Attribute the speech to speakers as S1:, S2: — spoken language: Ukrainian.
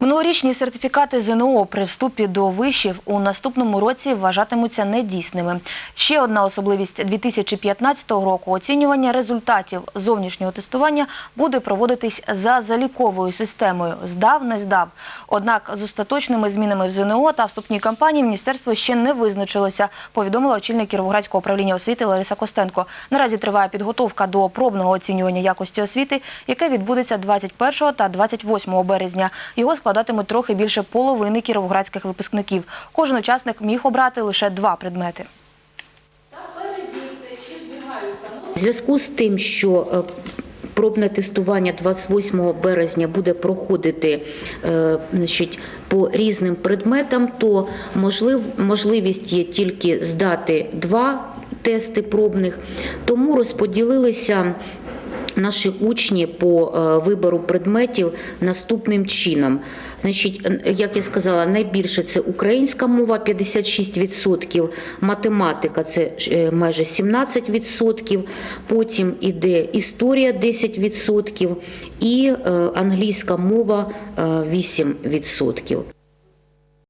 S1: Минулорічні сертифікати ЗНО при вступі до вишів у наступному році вважатимуться недійсними. Ще одна особливість 2015 року оцінювання результатів зовнішнього тестування буде проводитись за заліковою системою здав не здав. Однак з остаточними змінами в ЗНО та вступній кампанії міністерство ще не визначилося. Повідомила очільник Кіровоградського управління освіти Лариса Костенко. Наразі триває підготовка до пробного оцінювання якості освіти, яке відбудеться 21 та 28 березня. Його складатимуть трохи більше половини кіровоградських випускників. Кожен учасник міг обрати лише два предмети.
S2: В зв'язку з тим, що е, пробне тестування 28 березня буде проходити е, значить, по різним предметам, то можлив, можливість є тільки здати два тести пробних, тому розподілилися. Наші учні по е, вибору предметів наступним чином. Значить, як я сказала, найбільше це українська мова 56%, математика це е, майже 17%, потім іде історія 10% і е, англійська мова е, 8%.